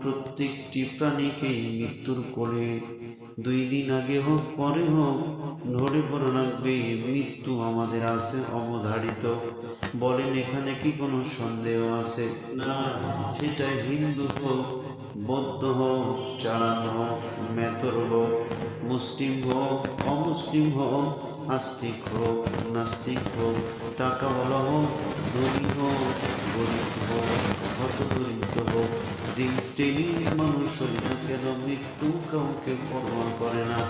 প্রত্যেকটি প্রাণীকেই মৃত্যুর কোলে দুই দিন আগে হোক, পরে হোক, ধরে পড়ে রাখবে মৃত্যু আমাদের আছে অবধারিত। বলেন, এখানে কি কোনো সন্দেহ আছে? না, সেটা হিন্দু হোক, বৌদ্ধ হোক চালান হোক মেথর হোক, মুসলিম হোক, অমুসলিম হোক, আস্তিক হোক, নাস্তিক হোক, টাকাওয়ালা হোক, ধনী হোক, গরিব হোক যে শ্রেণির মানুষ না কেন মৃত্যু কাউকে করে না।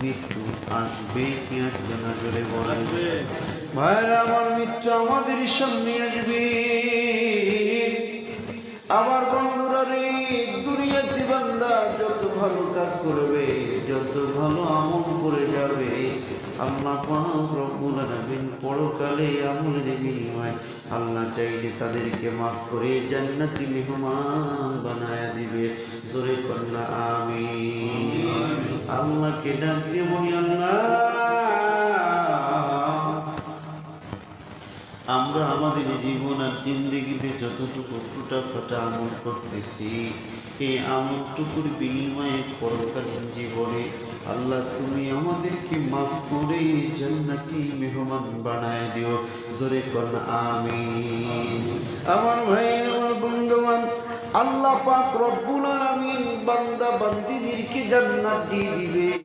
মৃত্যু আসবে কি আসবে না ভাইরা আমার মৃত্যু আমাদের সামনে আসবে। আমার বন্ধুরা রে, দুনিয়াতে বান্দা যত ভালো কাজ করবে, যত ভালো আমল করে যাবে, আল্লাহ রব্বুল আলামিন পরকালে আল্লাহ চাইলে তাদেরকে মাফ করে জান্নাতি মেহমান বানায়া দিবে। জোরে কন্যা আমি আল্লাহকে ডাক দিয়ে বলি, আল্লাহ। আমরা আমাদের জীবন আর জিন্দগিতে যতটুকু টুটা ফাটা আমল করতেছি, এই আমলটুকুর বিনিময়ে পরকালীন জীবনে আল্লাহ তুমি আমাদেরকে মাফ করে জান্নাতি মেহমান বানায় দিও। জোরে কর আমি আমার ভাই, আমার বন্ধুবান আল্লাহ পাক রব্বুল আলামিন বান্দা বান্দিদেরকে জান্নাত দিয়ে দিবে।